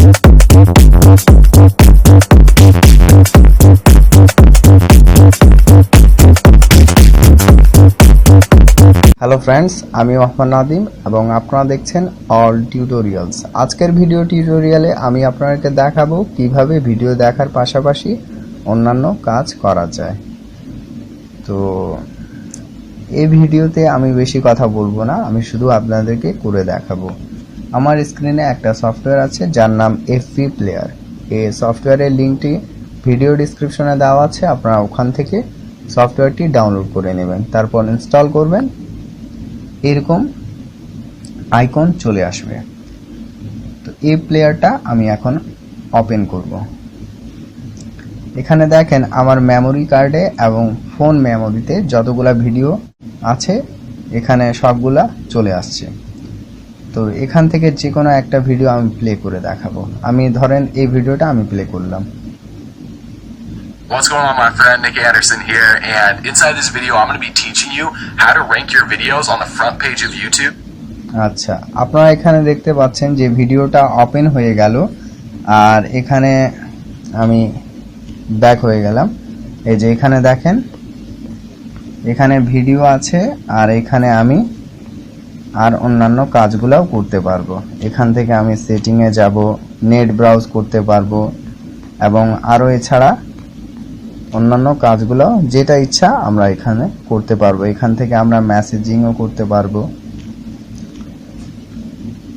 Hello friends আমি ওহমান নাদিম এবং আপনারা দেখছেন অল টিউটোরিয়ালস আজকের ভিডিও টিউটোরিয়ালে আমি আপনাদেরকে দেখাবো কীভাবে ভিডিও দেখার পাশাপাশি অন্যান্য কাজ করা যায়। তো, এই ভিডিওতে আমি বেশি কথা বলব না, আমি শুধু আপনাদেরকে করে দেখাবো। আমার স্ক্রিনে একটা সফটওয়্যার আছে যার নাম এফপি প্লেয়ার এই সফটওয়্যারের লিঙ্কটি ভিডিও ডিসক্রিপশনে দেওয়া আছে, আপনারা ওখান থেকে সফটওয়্যারটি ডাউনলোড করে নেবেন, তারপর ইনস্টল করবেন। এরকম আইকন চলে আসবে। তো এই প্লেয়ারটা আমি এখন ওপেন করব। এখানে দেখেন আমার মেমোরি কার্ডে এবং ফোন মেমোরিতে যতগুলা ভিডিও আছে, এখানে সবগুলা চলে আসছে। তো এখান থেকে যে কোনো একটা ভিডিও আমি প্লে করে দেখাবো আমি ধরেন এই ভিডিওটা আমি প্লে করলাম What's going on, my friend? Nick Anderson here, and inside this video, I'm going to be teaching you how to rank your videos on the front page of YouTube. আচ্ছা আপনারা এখানে দেখতে পাচ্ছেন যে ভিডিওটা ওপেন হয়ে গেল আর এখানে আমি ব্যাক হয়ে গেলাম এই যে এখানে দেখেন এখানে ভিডিও আছে আর এখানে আমি আর অন্যান্য কাজগুলোও করতে পারব। এখান থেকে আমি সেটিংয়ে যাব, নেট ব্রাউজ করতে পারব এবং আরও এছাড়া অন্যান্য কাজগুলো যেটা ইচ্ছা আমরা এখানে করতে পারব। এখান থেকে আমরা মেসেজিংও করতে পারব।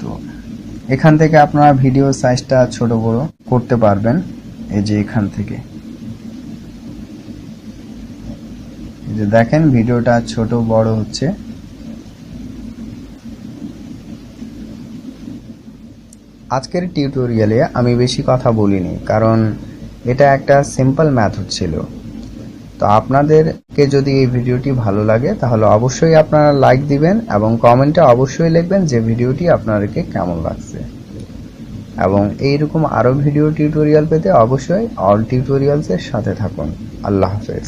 তো এখান থেকে আপনারা ভিডিও সাইজটা ছোট বড় করতে পারবেন, এই যে এখান থেকে। এই যে দেখেন ভিডিওটা ছোট বড় হচ্ছে। আজকের টিউটোরিয়ালে আমি বেশি কথা বলিনি, কারণ এটা একটা সিম্পল ম্যাথড ছিল। তো আপনাদেরকে যদি এই ভিডিওটি ভালো লাগে, তাহলে অবশ্যই আপনারা লাইক দিবেন এবং কমেন্টে অবশ্যই লিখবেন যে ভিডিওটি আপনাদেরকে কেমন লাগছে। এবং এইরকম আরও ভিডিও টিউটোরিয়াল পেতে অবশ্যই অল টিউটোরিয়ালসের সাথে থাকুন। আল্লাহ হাফেজ।